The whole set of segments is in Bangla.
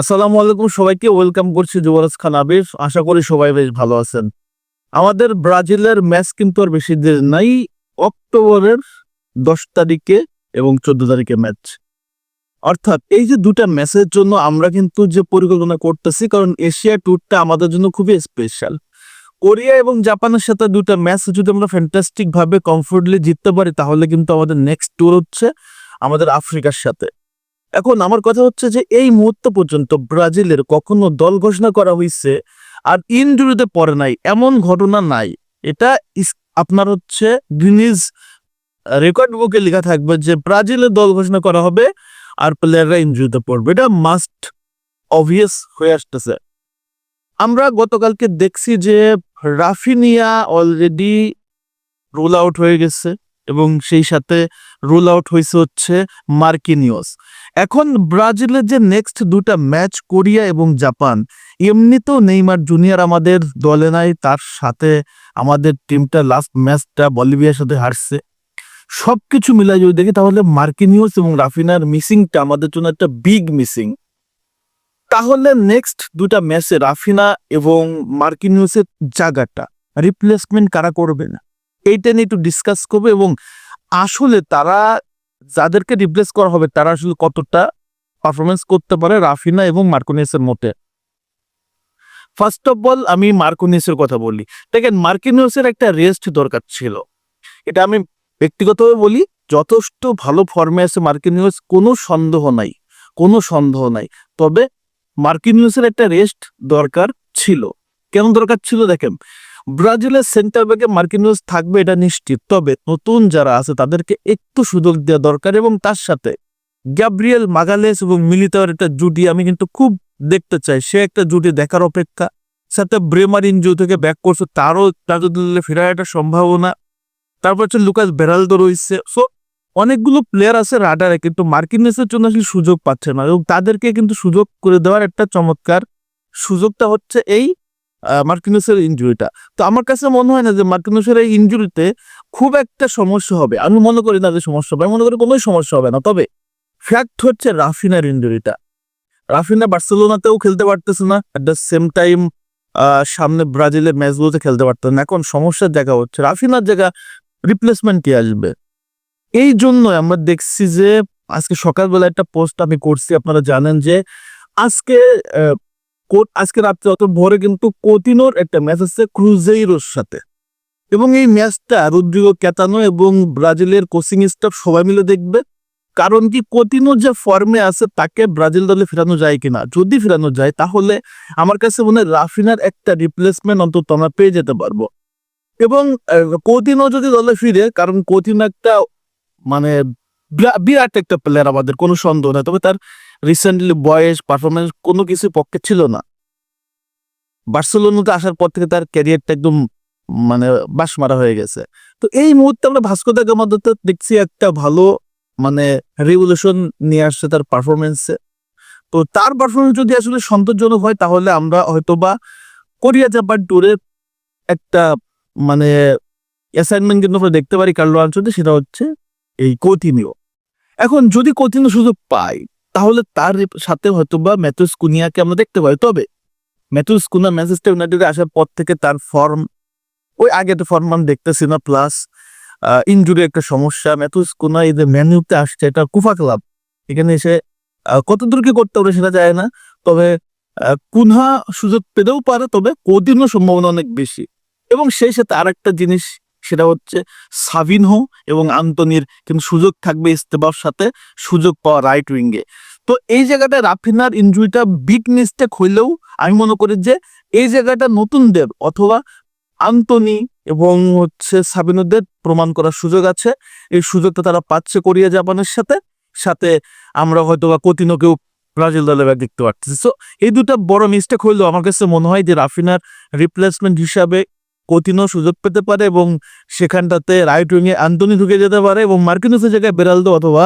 আসসালামু আলাইকুম সবাইকে, ওয়েলকাম করছি যুবরাজ খান আবির। আশা করি সবাই বেশ ভালো আছেন। আমাদের ব্রাজিলের ম্যাচ কিন্তু আর বেশি দিন নাই, অক্টোবরের দশ তারিখে এবং চোদ্দ তারিখে ম্যাচ। অর্থাৎ এই যে দুটা ম্যাচের জন্য আমরা কিন্তু যে পরিকল্পনা করতেছি, কারণ এশিয়া ট্যুরটা আমাদের জন্য খুবই স্পেশাল কোরিয়া এবং জাপানের সাথে দুটা ম্যাচ যদি আমরা ফ্যান্টাস্টিক ভাবে কমফোর্টলি জিততে পারি, তাহলে কিন্তু আমাদের নেক্সট ট্যুর হচ্ছে আমাদের আফ্রিকার সাথে। এখন আমার কথা হচ্ছে যে এই মুহূর্ত পর্যন্ত ব্রাজিলের কখনো দল ঘোষণা করা হয়েছে আর ইনজুরিতে পড়ে নাই, এমন ঘটনা নাই। এটা আপনার হচ্ছে গ্রিনিজ রেকর্ড বুকে লেখা থাকবে যে ব্রাজিলের দল ঘোষণা করা হবে আর প্লেয়াররা ইনজুরিতে পড়বে। এটা মাস্ট অবভিয়াস হয়ে আসতেছে। আমরা গতকালকে দেখছি যে রাফিনিয়া অলরেডি রোল আউট হয়ে গেছে। এবং সেই সাথে রোল আউট হয়েছে হচ্ছে মার্কিনিওস। এখন ব্রাজিলের যে নেক্সট দুটা ম্যাচ কোরিয়া এবং জাপান, এমনিতেও নেইমার জুনিয়র আমাদের দলে নাই, তার সাথে আমাদের টিমটা লাস্ট ম্যাচটা বলিভিয়ার সাথে হারছে। সব কিছু মিলাই যদি দেখি, তাহলে মার্কিনিওস এবং রাফিনার মিসিংটা আমাদের জন্য একটা বিগ মিসিং তাহলে নেক্সট দুটা ম্যাচে রাফিনা এবং মার্কিনিউসের জায়গাটা রিপ্লেসমেন্ট কারা করবে না? এইটা নিয়ে একটু ডিসকাস করবে এবং আসলে তারা যাদেরকে রিপ্লেস করা হবে, তারা আসলে কতটা পারফরমেন্স করতে পারে রাফিনা এবং মার্কোনিয়াসের মতে ফার্স্ট অফ অল আমি মার্কোনিয়াসের কথা বলি। দেখেন, মার্কিনিয়াসের একটা রেস্ট দরকার ছিল। এটা আমি ব্যক্তিগতভাবে বলি, যথেষ্ট ভালো ফর্মে আছে মার্কিনিয়াস, কোনো সন্দেহ নাই, কোনো সন্দেহ নাই। তবে মার্কিনিয়াসের একটা রেস্ট দরকার ছিল। কেন দরকার ছিল? দেখেন ব্রাজিলের সেন্টার ব্যাকে মার্কিনিয়াস থাকবে, এটা নিশ্চিত। তবে নতুন যারা আছে, তাদেরকে একটু সুযোগ দেওয়া দরকার এবং তার সাথে গ্যাব্রিয়েল মাগালেস এবং মিলিতার একটা জুটি আমি কিন্তু খুব দেখতে চাই। সে একটা জুটি দেখার অপেক্ষা, সাথে ব্রেমার ইনজু থেকে ব্যাক করছে, তারও তাদের ফেরার একটা সম্ভাবনা। তারপর হচ্ছে লুকাস বেরালদো রয়েছে। সো অনেকগুলো প্লেয়ার আছে রাডারে কিন্তু মার্কিনেসের জন্য আসলে সুযোগ পাচ্ছে না এবং তাদেরকে কিন্তু সুযোগ করে দেওয়ার একটা চমৎকার সুযোগটা হচ্ছে এই মার্কিনেসের ইঞ্জুরিটা তো আমার কাছে মনে হয় না যে মার্কিনেসের এই ইঞ্জুরিতে খুব একটা সমস্যা হবে। আমি মনে করি না যে সমস্যা হবে মনে করি কোনোই সমস্যা হবে না। তবে ফ্যাক্ট হচ্ছে রাফিনার ইঞ্জুরিটা রাফিনা বার্সেলোনাতেও খেলতে পারতেছে না। অ্যাট দ্য সেম টাইম সামনে ব্রাজিলের ম্যাচগুলোতে খেলতে পারতেন না। এখন সমস্যার জায়গা হচ্ছে রাফিনার জায়গা রিপ্লেসমেন্ট কি আসবে? এই জন্য আমরা দেখছি যে আজকে সকালবেলা একটা পোস্ট আমি করছি। আপনারা জানেন যে আজকে আহ, কো- আজকে রাত্রে অত ভোরে কিন্তু কোতিনোর একটা ম্যাচ আছে ক্রুজেইরোর সাথে। এবং এই ম্যাচটা রুদ্রিগো ক্যাতানো এবং ব্রাজিলের কোচিং স্টাফ সবাই মিলে দেখবে। কারণ কি কোতিনো যে ফর্মে আছে তাকে ব্রাজিল দলে ফেরানো যায় কিনা? যদি ফেরানো যায় তাহলে আমার কাছে মনে হয় রাফিনার একটা রিপ্লেসমেন্ট অন্তত আমরা পেয়ে যেতে পারব। এবং কোতিনো যদি দলে ফিরে কারণ কোতিনো একটা মানে বিরাট একটা প্লেয়ার আমাদের, কোনো সন্দেহ নাই। তবে তার রিসেন্টলি বয়স পারফরমেন্স কোনো কিছু পক্ষে ছিল না। বার্সেলোনাতে আসার পর থেকে তার ক্যারিয়ারটা একদম মানে বাস মারা হয়ে গেছে। তো এই মুহূর্তে আমরা ভাস্কো দা দেখছি একটা ভালো মানে রেভলিউশন নিয়ে আসছে তার পারফরমেন্সে তো তার পারফরমেন্স যদি আসলে সন্তোষজনক হয়, তাহলে আমরা হয়তোবা কোরিয়া জাপান ট্যুরে একটা মানে অ্যাসাইনমেন্ট কিন্তু আমরা দেখতে পারি কার্লো আনচোতে, সেটা হচ্ছে এই কৌতিনীয় এখন যদি কৌতিনীয় সুযোগ পাই তাহলে তার সাথে হয়তো বা ম্যাথুস কুনিয়াকে আমরা দেখতে পাই। তবে ম্যাথুস কুনা ম্যানচেস্টার ইউনাইটেডে আসার পর থেকে তার ফর্ম ওই আগে তো ফর্ম আমি দেখতেছি না প্লাস ইনজুরি একটা সমস্যা। ম্যাথুস কুনা এই যে ম্যানিউতে আসছে এটা কুফা ক্লাব। এখানে এসে আহ, কত কি করতে পারে সেটা যায় না। তবে কুনহা সুযোগ পেতেও পারে তবে কৌতিনীয় সম্ভাবনা অনেক বেশি। এবং সেই সাথে আর একটা জিনিস সেটা হচ্ছে সাভিনহো এবং আন্তনির কিন্তু সুযোগ থাকবে ইস্তেফার সাথে, সুযোগ পাওয়া রাইট উইঙ্গে তো এই জায়গাটা রাফিনার ইনজুরিটা বিগ মিস্টেক হইলেও আমি মনে করি যে এই জায়গাটা নতুনদের অথবা আন্তনি এবং হচ্ছে সাবিনোদের প্রমাণ করার সুযোগ আছে। এই সুযোগটা তারা পাচ্ছে কোরিয়া জাপানের সাথে সাথে আমরা হয়তো বা কতিনোকেও ব্রাজিল দলে দেখতে পাচ্ছি সো এই দুটা বড় মিস্টেক হইলেও আমার কাছে মনে হয় যে রাফিনার রিপ্লেসমেন্ট হিসাবে কতিনো সুযোগ পেতে পারে এবং সেখানটাতে রাইট উইংয়ে আন্তনি ঢুকে যেতে পারে এবং মার্কিনোসের জায়গায় বেরালদো অথবা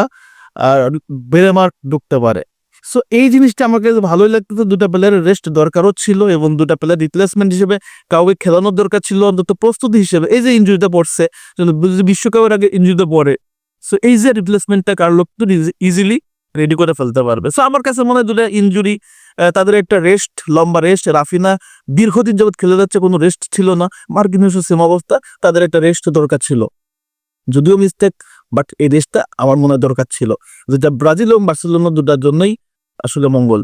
বেরেমার ঢুকতে পারে। সো এই জিনিসটা আমার কাছে ভালোই লাগতেছে। দুটা প্লেয়ারের রেস্ট দরকারও ছিল এবং দুটা প্লেয়ার রিপ্লেসমেন্ট হিসেবে কাউকে খেলানোর দরকার ছিল, অন্তত প্রস্তুতি হিসেবে। এই যে ইঞ্জুরিটা পড়ছে বিশ্বকাপের আগে ইঞ্জুরিটা পড়ে সো এই যে রিপ্লেসমেন্টটা কার লোক ইজিলি রেডি করে ফেলতে পারবে। সো আমার কাছে মনে হয় দুটা ইঞ্জুরি তাদের একটা রেস্ট লম্বা রেস্ট রাফিনা দীর্ঘদিন যাবৎ খেলে যাচ্ছে, কোনো রেস্ট ছিল না। মার্কিনিউসের সেম অবস্থা, তাদের একটা রেস্ট দরকার ছিল। যদিও মিস্টেক বাট এই রেস্টটা আমার মনে দরকার ছিল। যেটা ব্রাজিল এবং বার্সেলোনা দুটার জন্যই আসলে মঙ্গল।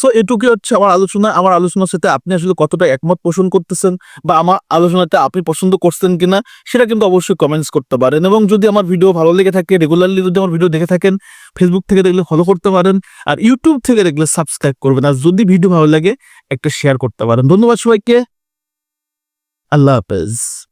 সো এটুকুই হচ্ছে আমার আলোচনা। আমার আলোচনার সাথে আপনি আসলে কতটা একমত পোষণ করতেছেন বা আমার আলোচনাতে আপনি পছন্দ করছেন কিনা, সেটা কিন্তু অবশ্যই কমেন্টস করতে পারেন। এবং যদি আমার ভিডিও ভালো লেগে থাকে রেগুলারলি যদি আমার ভিডিও দেখে থাকেন ফেসবুক থেকে দেখলে ফলো করতে পারেন আর ইউটিউব থেকে দেখলে সাবস্ক্রাইব করবেন। আর যদি ভিডিও ভালো লাগে, একটা শেয়ার করতে পারেন। ধন্যবাদ সবাইকে। আল্লাহ হাফেজ।